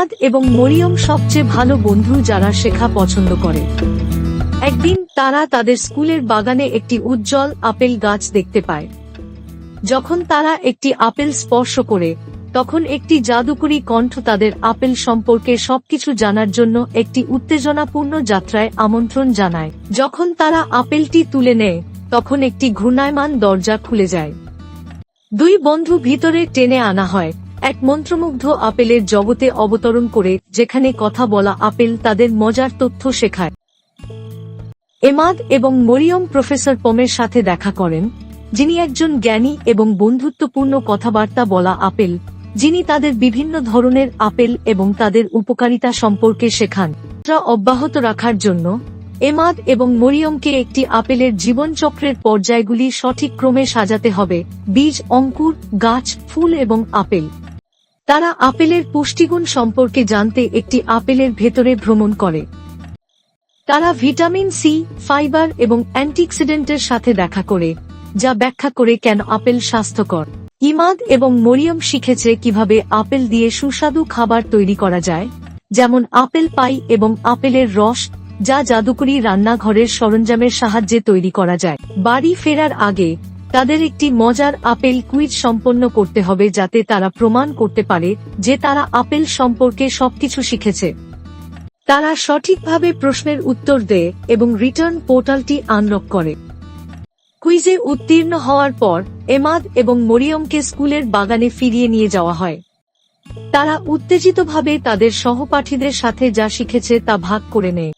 আদ এবং মরিয়ম সবচেয়ে ভালো বন্ধু যারা শেখা পছন্দ করে। একদিন তারা তাদের স্কুলের বাগানে একটি উজ্জ্বল আপেল গাছ দেখতে পায়। যখন তারা একটি আপেল স্পর্শ করে, তখন একটি জাদুকরী কণ্ঠ তাদের আপেল সম্পর্কে সবকিছু জানার জন্য একটি উত্তেজনাপূর্ণ যাত্রায় আমন্ত্রণ জানায়। যখন তারা আপেলটি তুলে নেয়, তখন একটি ঘূর্ণায়মান দরজা খুলে যায়। দুই বন্ধু ভিতরে টেনে আনা হয়। এক মন্ত্রমুগ্ধ আপেলের জগতে অবতরণ করে, যেখানে কথা বলা আপেল তাদের মজার তথ্য শেখায়। এমাদ এবং মরিয়ম প্রফেসর পমের সাথে দেখা করেন, যিনি একজন জ্ঞানী এবং বন্ধুত্বপূর্ণ কথাবার্তা বলা আপেল, যিনি তাদের বিভিন্ন ধরনের আপেল এবং তাদের উপকারিতা সম্পর্কে শেখান। যাত্রা অব্যাহত রাখার জন্য, এমাদ এবং মরিয়মকে একটি আপেলের জীবনচক্রের পর্যায়গুলি সঠিক ক্রমে সাজাতে হবে। বীজ, অঙ্কুর, গাছ, ফুল এবং আপেল। তারা আপেলের পুষ্টিগুণ সম্পর্কে জানতে একটি আপেলের ভেতরে ভ্রমণ করে। তারা ভিটামিন সি, ফাইবার এবং অ্যান্টিঅক্সিডেন্টের সাথে দেখা করে, যা ব্যাখ্যা করে কেন আপেল স্বাস্থ্যকর। ইমাদ এবং মরিয়ম শিখেছে কীভাবে আপেল দিয়ে সুস্বাদু খাবার তৈরি করা যায়, যেমন আপেল পাই এবং আপেলের রস, যা জাদুকরি রান্নাঘরের সরঞ্জামের সাহায্যে তৈরি করা যায়। বাড়ি ফেরার আগে তাদের একটি মজার আপেল কুইজ সম্পন্ন করতে হবে যাতে তারা প্রমাণ করতে পারে যে তারা আপেল সম্পর্কে সবকিছু শিখেছে। তারা সঠিকভাবে প্রশ্নের উত্তর দেয় এবং রিটার্ন পোর্টালটি আনলক করে। কুইজে উত্তীর্ণ হওয়ার পর, এমাদ এবং মরিয়মকে স্কুলের বাগানে ফিরিয়ে নিয়ে যাওয়া হয়। তারা উত্তেজিতভাবে তাদের সহপাঠীদের সাথে যা শিখেছে তা ভাগ করে নেয়।